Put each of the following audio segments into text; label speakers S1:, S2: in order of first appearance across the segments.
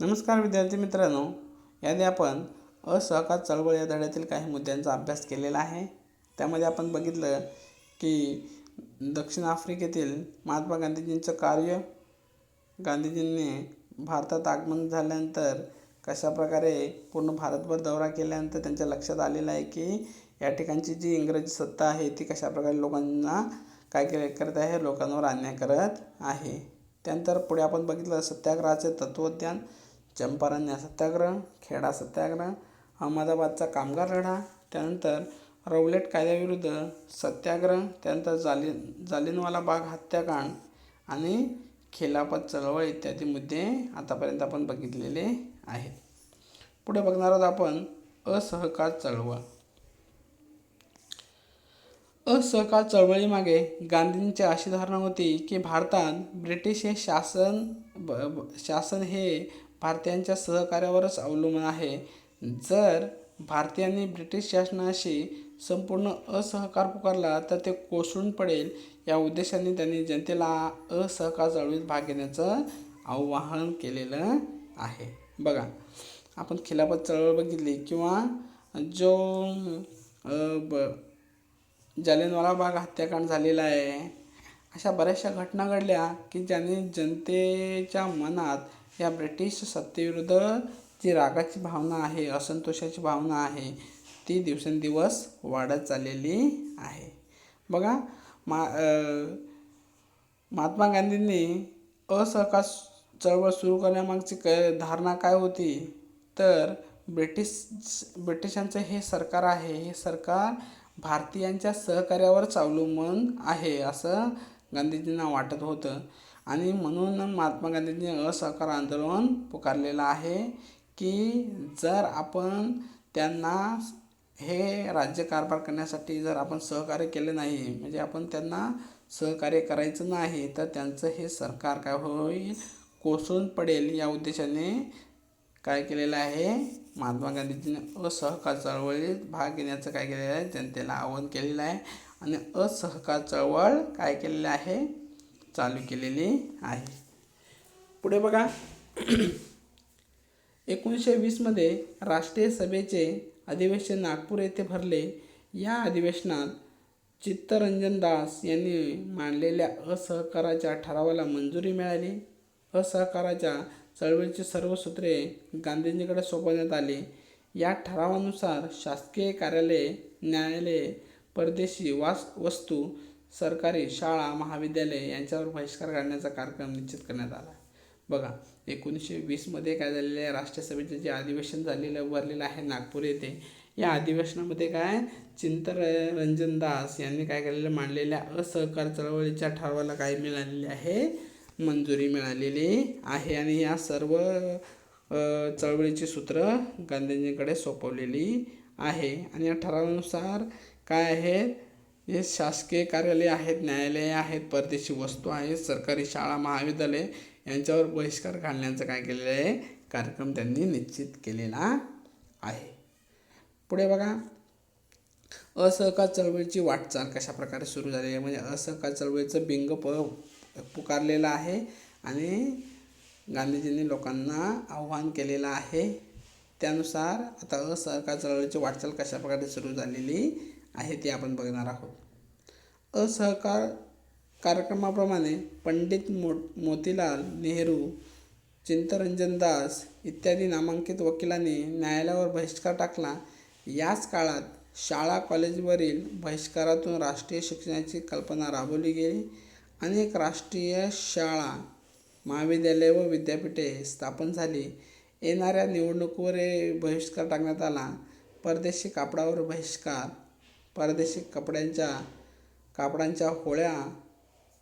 S1: नमस्कार विद्यार्थी मित्रांनो याने आपण असहकार चळवळ या धड्यातील काही मुद्द्यांचा अभ्यास केलेला आहे. त्यामध्ये आपण बघितलं की दक्षिण आफ्रिकेतील महात्मा गांधीजींचं कार्य गांधीजींनी भारतात आगमन झाल्यानंतर कशाप्रकारे पूर्ण भारतभर दौरा केल्यानंतर त्यांच्या लक्षात आलेलं आहे की या ठिकाणची जी इंग्रजी सत्ता आहे ती कशाप्रकारे लोकांना काय केले करत आहे लोकांवर अन्याय करत आहे. त्यानंतर पुढे आपण बघितलं सत्याग्रहाचे तत्त्वज्ञान चंपारण्य सत्याग्रह खेडा सत्याग्रह अहमदाबादचा कामगार लढा त्यानंतर रौलेट कायद्याविरुद्ध सत्याग्रह त्यानंतर जालिन जालिनवाला बाग हत्याकांड आणि खिलाफत चळवळ इत्यादी मुद्दे आतापर्यंत आपण बघितलेले आहेत. पुढे बघणार आहोत आपण असहकार चळवळ. असहकार चळवळीमागे गांधींची अशी धारणा होती की भारतात ब्रिटिश हे शासन ब ब- शासन हे भारतीयांच्या सहकार्यावरच अवलंबून आहे. जर भारतीयांनी ब्रिटिश शासनाशी संपूर्ण असहकार पुकारला तर ते कोसळून पडेल या उद्देशाने त्यांनी जनतेला असहकार चळवळीत भाग घेण्याचं आवाहन केलेलं आहे. बघा आपण खिलाफत चळवळ बघितली किंवा जो ब जालियनवाला बाग हत्याकांड झालेला आहे अशा बऱ्याचशा घटना घडल्या की ज्याने जनतेच्या मनात या ब्रिटिश सत्तेविरुद्ध जी रागाची भावना आहे असंतोषाची भावना आहे ती दिवसेंदिवस वाढत चाललेली आहे. बघा मा महात्मा गांधींनी असहकार चळवळ सुरू करण्यामागची क धारणा काय होती? तर ब्रिटिश ब्रिटिशांचं हे सरकार आहे हे सरकार भारतीयांच्या सहकार्यावरच अवलंबून आहे असं गांधीजींना वाटत होतं. आणि म्हणून महात्मा गांधींनी असहकार आंदोलन पुकारलेलं आहे की जर आपण त्यांना हे राज्यकारभार करण्यासाठी जर आपण सहकार्य केले नाही म्हणजे आपण त्यांना सहकार्य करायचं नाही तर त्यांचं हे सरकार काय होईल? कोसळून पडेल या उद्देशाने काय केलेलं आहे? महात्मा गांधीजीने असहकार चळवळीत भाग घेण्याचं काय केलेलं आहे? जनतेला आवाहन केलेलं आहे. आणि असहकार चळवळ काय केलेलं आहे? चालू केलेली आहे. पुढे बघा. एकोणीसशे वीसमध्ये राष्ट्रीय सभेचे अधिवेशन नागपूर येथे भरले. या अधिवेशनात चित्तरंजन दास यांनी मांडलेल्या असहकाराच्या ठरावाला मंजुरी मिळाली. असहकाराच्या चळवळीची सर्व सूत्रे गांधीजींकडे सोपवण्यात आली. या ठरावानुसार शासकीय कार्यालये न्यायालये परदेशी वास वस्तू सरकारी शाळा महाविद्यालय यांच्यावर बहिष्कार घालण्याचा कार्यक्रम निश्चित करण्यात आला बघा एकोणीसशे वीसमध्ये काय झालेलं आहे? राष्ट्रसभेचं जे अधिवेशन झालेलं भरलेलं आहे नागपूर येथे या अधिवेशनामध्ये काय चिंतर रंजन दास यांनी काय केलेलं? मांडलेल्या असहकार चळवळीच्या ठरावाला काय मिळालेले आहे? मंजुरी मिळालेली आहे आणि या सर्व चळवळीची सूत्र गांधीजींकडे सोपवलेली आहे. आणि या ठरावानुसार काय आहेत हे शासकीय कार्यालय आहेत न्यायालये आहेत परदेशी वस्तू आहेत सरकारी शाळा महाविद्यालय यांच्यावर बहिष्कार घालण्याचं काय केलेलं आहे? कार्यक्रम त्यांनी निश्चित केलेला आहे. पुढे बघा. असहकार चळवळीची वाटचाल कशा प्रकारे सुरू झाली आहे? म्हणजे असहकार चळवळीचं बिंग प पुकारलेलं आहे आणि गांधीजींनी लोकांना आव्हान केलेलं आहे. त्यानुसार आता असहकार चळवळीची वाटचाल कशा प्रकारे सुरू झालेली आहे ते आपण बघणार आहोत. असहकार कार्यक्रमाप्रमाणे पंडित मो मोतीलाल नेहरू चिंतरंजन दास इत्यादी नामांकित वकिलांनी न्यायालयावर बहिष्कार टाकला. याच काळात शाळा कॉलेजवरील बहिष्कारातून राष्ट्रीय शिक्षणाची कल्पना राबवली गेली. अनेक राष्ट्रीय शाळा महाविद्यालये व विद्यापीठे स्थापन झाली. येणाऱ्या निवडणुकीवर बहिष्कार टाकण्यात आला. परदेशी कापडावर बहिष्कार परदेशी कपड्यांच्या कापडांच्या होळ्या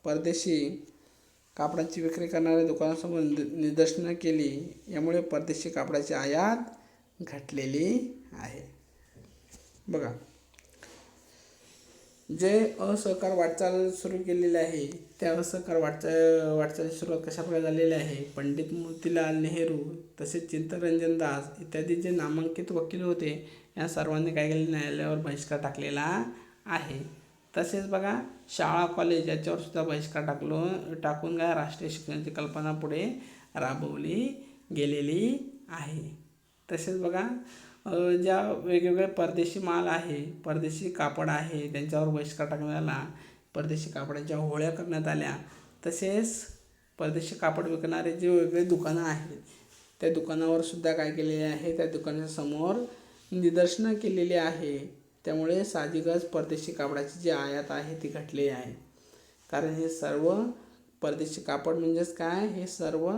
S1: परदेशी कापडांची विक्री करणाऱ्या दुकानासमोर निद निदर्शनं केली. यामुळे परदेशी कापडाची आयात घटलेली आहे. बघा. जे असहकार वाटचाल सुरू केलेली आहे त्या असहकार वाटचाल वाटचालीची सुरुवात कशाप्रकारे झालेली आहे? पंडित मोतीलाल नेहरू तसेच चित्तरंजन दास इत्यादी जे नामांकित वकील होते या सर्वांनी काय केलं? न्यायालयावर बहिष्कार टाकलेला आहे. तसेच बघा शाळा कॉलेज याच्यावर सुद्धा बहिष्कार टाकलो टाकून काय? राष्ट्रीय शिक्षणाची कल्पना पुढे राबवली गेलेली आहे. तसेच बघा ज्या वेगवेगळे परदेशी माल आहे परदेशी कापड आहे त्यांच्यावर बहिष्कार टाकण्यात आला परदेशी कापडाच्या होळ्या करण्यात आल्या तसेच परदेशी कापड विकणारे जे वेगळे दुकानं आहेत त्या दुकानावर सुद्धा काय केलेले आहे? त्या दुकानाच्या समोर निदर्शनं केलेली आहे. त्यामुळे साहजिकच परदेशी कापडाची जी आयात आहे ती घटली आहे. कारण हे सर्व परदेशी कापड म्हणजेच काय? हे सर्व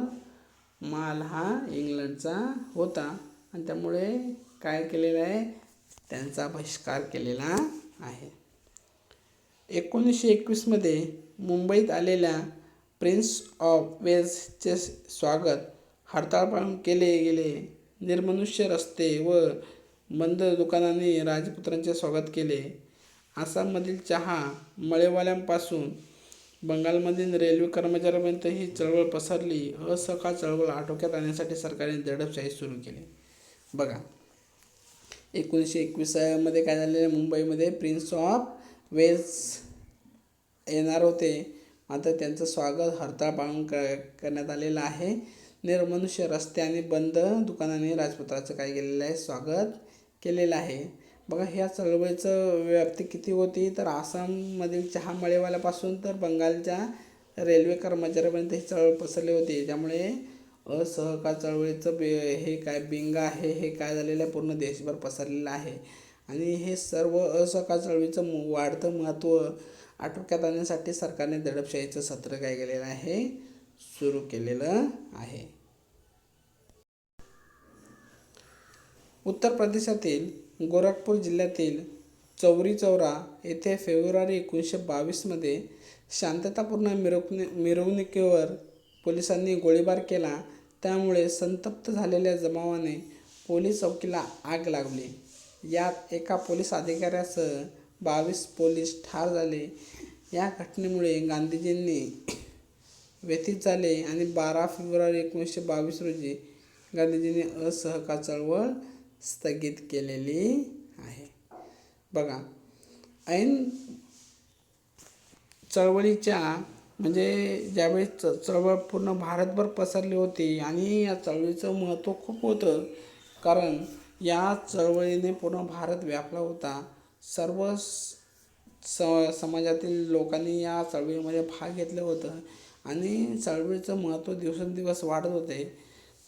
S1: माल हा इंग्लंडचा होता. आणि त्यामुळे काय केलेलं आहे? त्यांचा बहिष्कार केलेला आहे. एकोणीसशे एकवीसमध्ये मुंबईत आलेल्या प्रिन्स ऑफ वेल्सचे स्वागत हरताळ केले गेले. निर्मनुष्य रस्ते व बंद दुकानाने राजपुत्रांचे स्वागत केले. आसाममधील चहा मळेवाल्यांपासून बंगालमधील रेल्वे कर्मचाऱ्यांपर्यंत ही चळवळ पसरली. असहकार चळवळ आटोक्यात आणण्यासाठी सरकारने दडपशाही सुरू केली. बघा एकोणीसशे एकवीसमध्ये काय झालेलं? मुंबईमध्ये प्रिन्स ऑफ वेल्स येणार होते. मात्र त्यांचं स्वागत हरताळ पाळून क करण्यात आलेलं आहे. निर्मनुष्य रस्ते आणि बंद दुकानाने राजपुत्राचं काय केलेलं आहे? स्वागत केलेलं आहे. बघा ह्या चळवळीचं व्याप्ती किती होती तर आसाममधील चहा मळेवाल्यापासून तर बंगालच्या रेल्वे कर्मचाऱ्यापर्यंत ही चळवळ पसरली होती. त्यामुळे असहकार चळवळीचं बे हे काय बिंग आहे हे काय झालेलं आहे पूर्ण देशभर पसरलेलं आहे. आणि हे सर्व असहकार चळवळीचं मु- वाढतं महत्त्व आटोक्यात आणण्यासाठी सरकारने दडपशाहीचं सत्र काय केलेलं आहे सुरू केलेलं आहे. उत्तर प्रदेशातील गोरखपूर जिल्ह्यातील चौरी चौरा येथे फेब्रुवारी एकोणीसशे बावीसमध्ये शांततापूर्ण मिरवणु मिरवणुकीवर पोलिसांनी गोळीबार केला. त्यामुळे संतप्त झालेल्या जमावाने पोलीस चौकीला आग लागली. यात एका पोलीस अधिकाऱ्यासह बावीस पोलीस ठार झाले. या घटनेमुळे गांधीजींनी व्यथित झाले आणि बारा फेब्रुवारी एकोणीसशे बावीस रोजी गांधीजींनी असहकार चळवळ स्थगित केलेली आहे. बघा ऐन चळवळीच्या म्हणजे ज्यावेळी च चळवळ पूर्ण भारतभर पसरली होती आणि या चळवळीचं महत्त्व खूप होतं कारण या चळवळीने पूर्ण भारत व्यापला होता. सर्व स- समाजातील लोकांनी या चळवळीमध्ये भाग घेतलं होतं आणि चळवळीचं महत्त्व दिवसेंदिवस वाढत होते.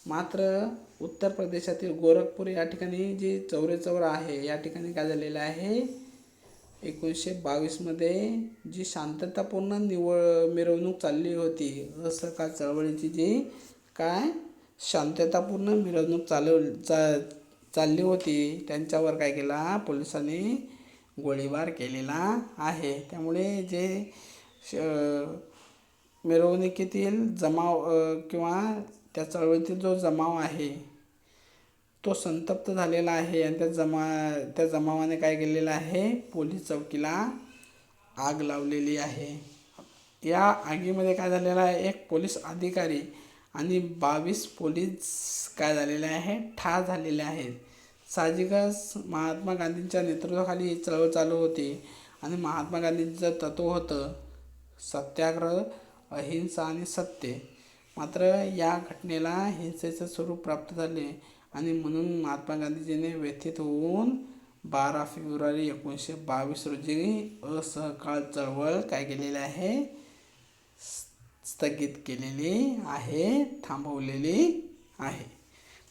S1: मात्र उत्तर प्रदेशातील गोरखपूर या ठिकाणी जी चौरेचौरा आहे या ठिकाणी काय झालेलं आहे? एकोणीसशे बावीसमध्ये जी शांततापूर्ण निवड मिरवणूक चालली होती असहकार चळवळीची जी काय शांततापूर्ण मिरवणूक चालव चा चालली होती त्यांच्यावर काय केला? पोलिसांनी गोळीबार केलेला आहे. त्यामुळे जे श- मिरवणुकीतील जमाव किंवा त्या चळवळीतील जो जमाव आहे तो संतप्त झालेला आहे आणि त्या जमा त्या जमावाने काय केलेलं आहे पोलीस चौकीला आग लावलेली आहे. या आगीमध्ये काय झालेलं आहे एक पोलीस अधिकारी आणि बावीस पोलीस काय झालेले आहे ठार झालेले आहेत. साहजिकच महात्मा गांधींच्या नेतृत्वाखाली ही चळवळ चालू होती आणि महात्मा गांधींचं तत्व होतं सत्याग्रह अहिंसा आणि सत्य. मात्र या घटनेला हिंसेचं स्वरूप प्राप्त झाले आणि म्हणून महात्मा गांधीजींनी व्यथित होऊन बारा फेब्रुवारी एकोणीसशे बावीस रोजी असहकार चळवळ काय केलेली आहे? स्थगित केलेली आहे थांबवलेली आहे.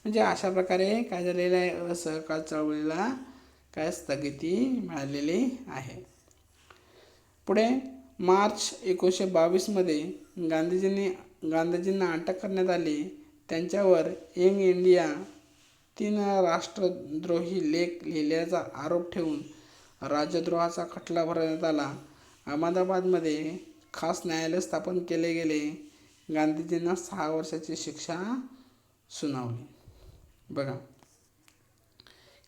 S1: म्हणजे अशा प्रकारे काय झालेलं आहे? असहकार चळवळीला काय स्थगिती मिळालेली आहे? पुढे मार्च एकोणीसशे बावीसमध्ये गांधीजींनी गांधीजींना अटक करण्यात आली. त्यांच्यावर यंग इंडिया तीन राष्ट्रद्रोही लेख लिहिल्याचा आरोप ठेवून राजद्रोहाचा खटला भरण्यात आला. अहमदाबादमध्ये खास न्यायालय स्थापन केले गेले. गांधीजींना सहा वर्षाची शिक्षा सुनावली. बघा.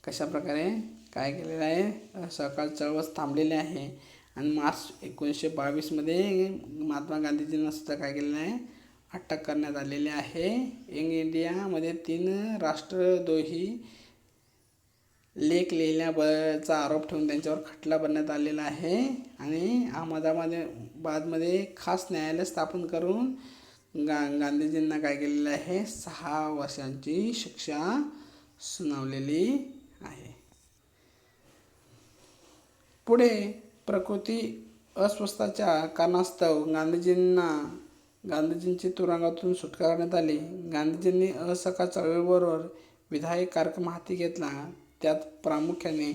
S1: कशा प्रकारे काय केलेलं आहे? सकाळ चळवळ थांबलेली आहे. आणि मार्च एकोणीसशे बावीसमध्ये महात्मा गांधीजींना सुद्धा काय केलेलं आहे? अटक करण्यात आलेली आहे. यंग इंडियामध्ये तीन राष्ट्रद्रोही लेख लिहिल्याचा आरोप ठेवून त्यांच्यावर खटला बनण्यात आलेला आहे. आणि अहमदाबाद बादमध्ये खास न्यायालय स्थापन करून गा गांधीजींना काय केलेलं आहे? सहा वर्षांची शिक्षा सुनावलेली आहे. पुढे प्रकृती अस्वस्थाच्या कारणास्तव गांधीजींना गांधीजींची तुरुंगातून सुटका करण्यात आली. गांधीजींनी असहकार चळवळीबरोबर विधायक कार्यक्रम हाती घेतला. त्यात प्रामुख्याने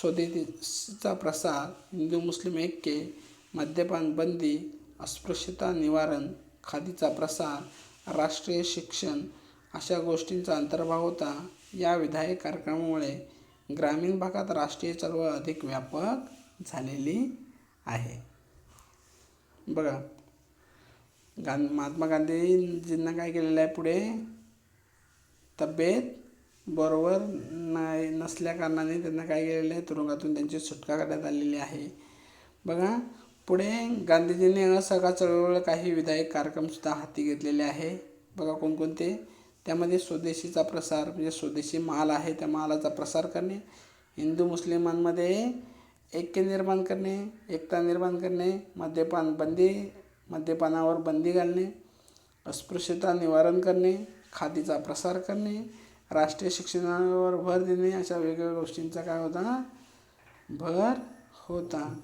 S1: स्वदेशीचा प्रसार हिंदू मुस्लिम ऐक्य मद्यपान बंदी अस्पृश्यता निवारण खादीचा प्रसार राष्ट्रीय शिक्षण अशा गोष्टींचा अंतर्भाव होता. या विधायक कार्यक्रमामुळे ग्रामीण भागात राष्ट्रीय चळवळ अधिक व्यापक झालेली आहे. बघा गां महात्मा गांधीजींना काय केलेलं आहे पुढे? तब्येत बरोबर नाही नसल्या कारणाने त्यांना काय केलेलं आहे? तुरुंगातून त्यांची सुटका करण्यात आलेली आहे. बघा पुढे गांधीजींनी असहकार चळवळ काही विधायक कार्यक्रमसुद्धा हाती घेतलेले आहे. बघा कोणकोणते? त्यामध्ये स्वदेशीचा प्रसार म्हणजे स्वदेशी माल आहे त्या मालाचा प्रसार करणे. हिंदू मुस्लिमांमध्ये ऐक्य निर्माण करणे एकता निर्माण करणे मद्यपान बंदी मद्यपानावर बंदी घालणे अस्पृश्यता निवारण करणे खादीचा प्रसार करणे राष्ट्रीय शिक्षणावर भर देणे अशा वेगवेगळ्या गोष्टींचा काय होता? भर होता.